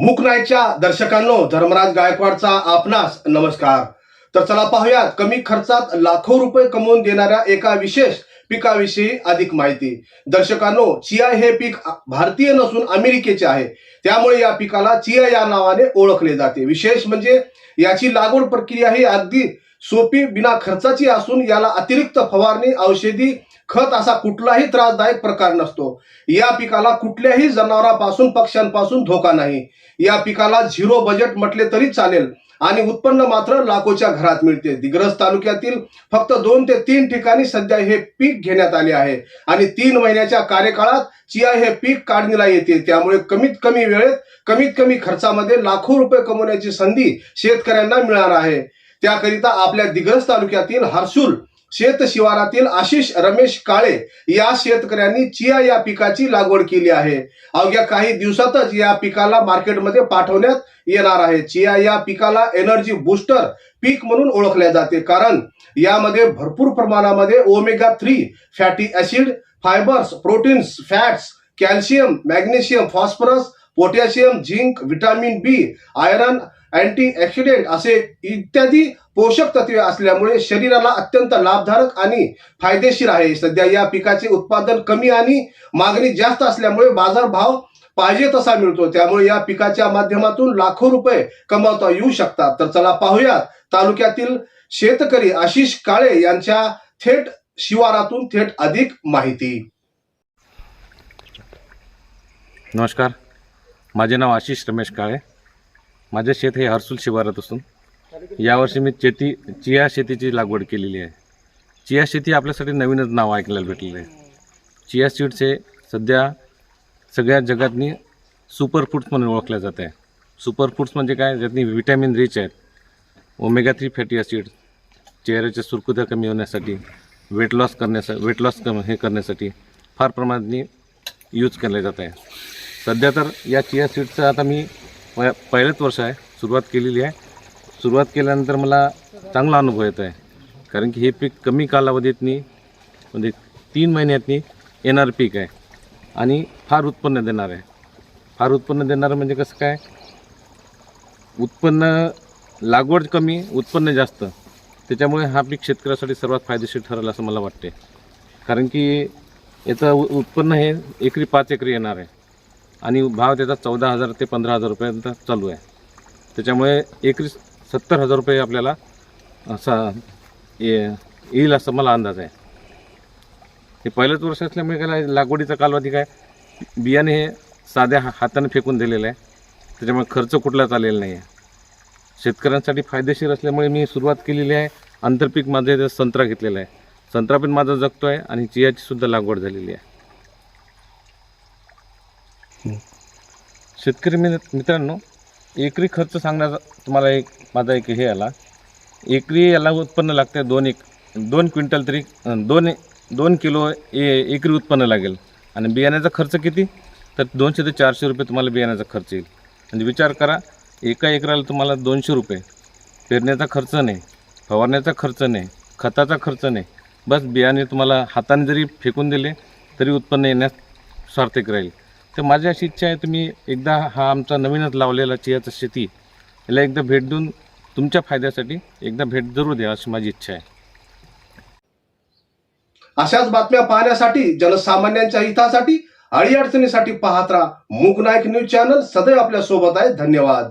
मुकनायच्या दर्शकांनो धर्मराज गायकवाडचा आपणास नमस्कार. तर चला पाहूयात कमी खर्चात लाखो रुपये कमवून देणाऱ्या एका विशेष पिकाविषयी अधिक माहिती. दर्शकांनो चिया हे पीक भारतीय नसून अमेरिकेचे आहे. त्यामुळे या पिकाला चिया या नावाने ओळखले जाते. विशेष म्हणजे याची लागवड प्रक्रिया ही अगदी सोपी बिना खर्चाची असून याला अतिरिक्त फवारणी औषधी खत असा कुठलाही त्रासदायक प्रकार नसतो. या पिकाला कुठल्याही जनावरांपासून पक्ष्यांपासून धोका नाही. या पिकाला झिरो बजेट म्हटले तरी चालेल आणि उत्पन्न मात्र लाखोच्या घरात मिळते. दिग्रस तालुक्यातील फक्त दोन ते तीन ठिकाणी सध्या हे पीक घेण्यात आले आहे आणि तीन महिन्याच्या कार्यकाळात चिया हे पीक काढणीला येते. त्यामुळे कमीत कमी वेळेत कमीत कमी खर्चामध्ये लाखो रुपये कमवण्याची संधी शेतकऱ्यांना मिळणार आहे. त्याकरिता आपल्या दिग्रस तालुक्यातील हर्सुल शेत शिवारातील आशिष रमेश काळे या शेतकऱ्यांनी चिया या पिकाची लागवड केली आहे. अवघ्या काही दिवसातच या पिकाला मार्केटमध्ये पाठवण्यात येणार आहे. चिया या पिकाला एनर्जी बुस्टर पीक म्हणून ओळखले जाते. कारण यामध्ये भरपूर प्रमाणामध्ये omega three fatty acid fibres proteins fats calcium magnesium phosphorus potassium zinc vitamin B iron antioxidant असे इत्यादी पोषक तत्वे असल्यामुळे शरीराला अत्यंत लाभदायक आणि फायदेशीर आहे. सध्या या पिकाचे उत्पादन कमी आणि मागणी जास्त असल्यामुळे बाजारभाव पाहिजे तसा मिळतो. त्यामुळे या पिकाच्या माध्यमातून लाखो रुपये कमावता येऊ शकतात. तर चला पाहूयात तालुक्यातील शेतकरी आशिष काळे यांच्या थेट शिवारातून थेट अधिक माहिती. नमस्कार. माझे नाव आशिष रमेश काळे. माझे शेत हे हर्सुल शिवारात असून यावर्षी मी चेती चिया शेतीची लागवड केलेली आहे. चिया शेती आपल्यासाठी नवीनच नाव ऐकायला भेटलेलं आहे. चिया सीड्स हे सध्या सगळ्या जगातनी सुपर फूड्स म्हणून ओळखल्या जात आहे. सुपर फूड्स म्हणजे काय? ज्यातनी विटॅमिन रिच आहेत. ओमेगा थ्री फॅटी ॲसिड चेहऱ्याच्या सुरकुत्या कमी होण्यासाठी वेट लॉस करण्यासाठी वेट लॉस कम हे करण्यासाठी फार प्रमाणात यूज केले जात आहे. सध्या तर या चिया सीड्सचं आता मी प पहिलंच वर्ष आहे. सुरुवात केलेली आहे. सुरुवात केल्यानंतर मला चांगला अनुभव येतो आहे. कारण की हे पीक कमी कालावधीतनी म्हणजे तीन महिन्यातनी येणारं पीक आहे. आणि फार उत्पन्न देणार आहे. फार उत्पन्न देणारं म्हणजे कसं काय? उत्पन्न लागवड कमी उत्पन्न जास्त. त्याच्यामुळे हा पीक शेतकऱ्यासाठी सर्वात फायदेशीर ठरेल असं मला वाटते कारण की याचं उत्पन्न हे एकरी पाच एकरी येणार आहे. आणि भाव त्याचा चौदा हजार ते पंधरा हजार रुपयापर्यंत चालू आहे. त्याच्यामुळे एकरी सत्तर हजार रुपये आपल्याला असा ये- येईल असं मला अंदाज आहे. हे पहिलंच वर्ष असल्यामुळे काय लागवडीचा कालावधी काय? बियाणे हे साध्या हा- हाताने फेकून दिलेलं आहे. त्याच्यामुळे खर्च कुठलाच आलेला नाही आहे शेतकऱ्यांसाठी फायदेशीर असल्यामुळे मी सुरुवात केलेली आहे. आंतरपीक माझं संत्रा घेतलेला आहे. संत्रा पण माझा जगतो आहे आणि चियाची सुद्धा लागवड झालेली आहे. शेतकरी मित्र मित्रांनो एकरी खर्च सांगण्याचा तुम्हाला एक माझा एक हे आला. एकरी याला उत्पन्न लागते दोन एक दोन क्विंटल तरी दोन दोन किलो ए एकरी उत्पन्न लागेल. आणि बियाण्याचा खर्च किती? तर दोनशे ते चारशे रुपये तुम्हाला बियाण्याचा खर्च येईल. म्हणजे विचार करा एका एकराला तुम्हाला दोनशे रुपये. पेरण्याचा खर्च नाही फवारण्याचा खर्च नाही खताचा खर्च नाही. बस बियाणे तुम्हाला हाताने जरी फेकून दिले तरी उत्पन्न येण्यास सार्थक राहील. तर माझी अशी इच्छा आहे तुम्ही एकदा हा आमचा नवीनच लावलेला चियाचा शेती याला एकदा भेट देऊन तुमच्या फायद्यासाठी एकदा भेट जरूर द्या अशी माझी इच्छा आहे. अशाच बातम्या पाहण्यासाठी जनसामान्यांच्या हितासाठी अडीअडचणीसाठी पाहत राहा. मूक नायक न्यूज चॅनल सदैव आपल्यासोबत आहे. धन्यवाद.